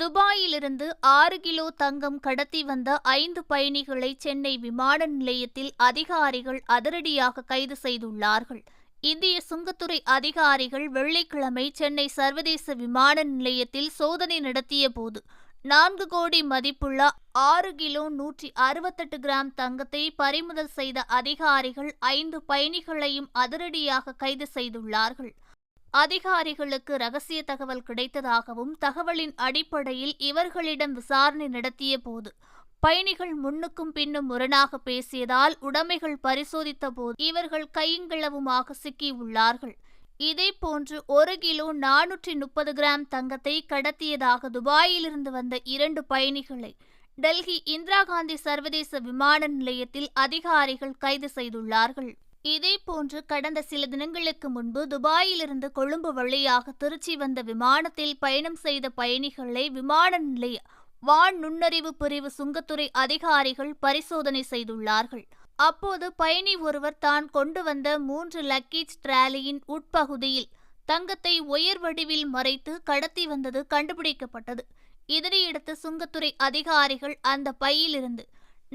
துபாயிலிருந்து ஆறு கிலோ தங்கம் கடத்தி வந்த ஐந்து பயணிகளை சென்னை விமான நிலையத்தில் அதிகாரிகள் அதிரடியாக கைது செய்துள்ளார்கள். இந்திய சுங்கத்துறை அதிகாரிகள் வெள்ளிக்கிழமை சென்னை சர்வதேச விமான நிலையத்தில் சோதனை நடத்திய போது நான்கு கோடி மதிப்புள்ள ஆறு கிலோ நூற்றி அறுபத்தெட்டு கிராம் தங்கத்தை பறிமுதல் செய்த அதிகாரிகள் ஐந்து பயணிகளையும் அதிரடியாக கைது செய்துள்ளார்கள். அதிகாரிகளுக்கு ரகசிய தகவல் கிடைத்ததாகவும் தகவலின் அடிப்படையில் இவர்களிடம் விசாரணை நடத்திய போது பயணிகள் முன்னுக்கும் பின்னும் முரணாக பேசியதால் உடைமைகள் பரிசோதித்த போது இவர்கள் கையங்களவுமாக சிக்கியுள்ளார்கள் இதேபோன்று ஒரு கிலோ நானூற்றி முப்பது கிராம் தங்கத்தை கடத்தியதாக துபாயிலிருந்து வந்த இரண்டு பயணிகளை டெல்லி இந்திரா காந்தி சர்வதேச விமான நிலையத்தில் அதிகாரிகள் கைது செய்துள்ளார்கள். இதேபோன்று கடந்த சில தினங்களுக்கு முன்பு துபாயிலிருந்து கொழும்பு வழியாக திருச்சி வந்த விமானத்தில் பயணம் செய்த பயணிகளை விமான நிலைய வான் நுண்ணறிவு பிரிவு சுங்கத்துறை அதிகாரிகள் பரிசோதனை செய்துள்ளார்கள். அப்போது பயணி ஒருவர் தான் கொண்டு வந்த மூன்று லக்கேஜ் டிராலியின் உட்பகுதியில் தங்கத்தை உயர் வடிவில் மறைத்து கடத்தி வந்தது கண்டுபிடிக்கப்பட்டது. இதனையடுத்து சுங்கத்துறை அதிகாரிகள் அந்த பையிலிருந்து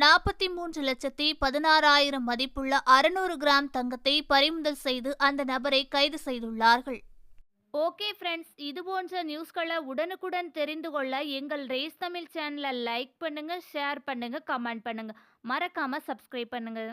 நாற்பத்தி மூன்று லட்சத்தி பதினாறாயிரம் மதிப்புள்ள அறுநூறு கிராம் தங்கத்தை பறிமுதல் செய்து அந்த நபரை கைது செய்துள்ளார்கள். ஓகே ஃப்ரெண்ட்ஸ் இது போன்ற நியூஸ்களை உடனுக்குடன் தெரிந்து கொள்ள எங்கள் ரேஸ் தமிழ் சேனலை லைக் பண்ணுங்கள் ஷேர் பண்ணுங்கள் கமெண்ட் பண்ணுங்கள் மறக்காமல் சப்ஸ்கிரைப் பண்ணுங்கள்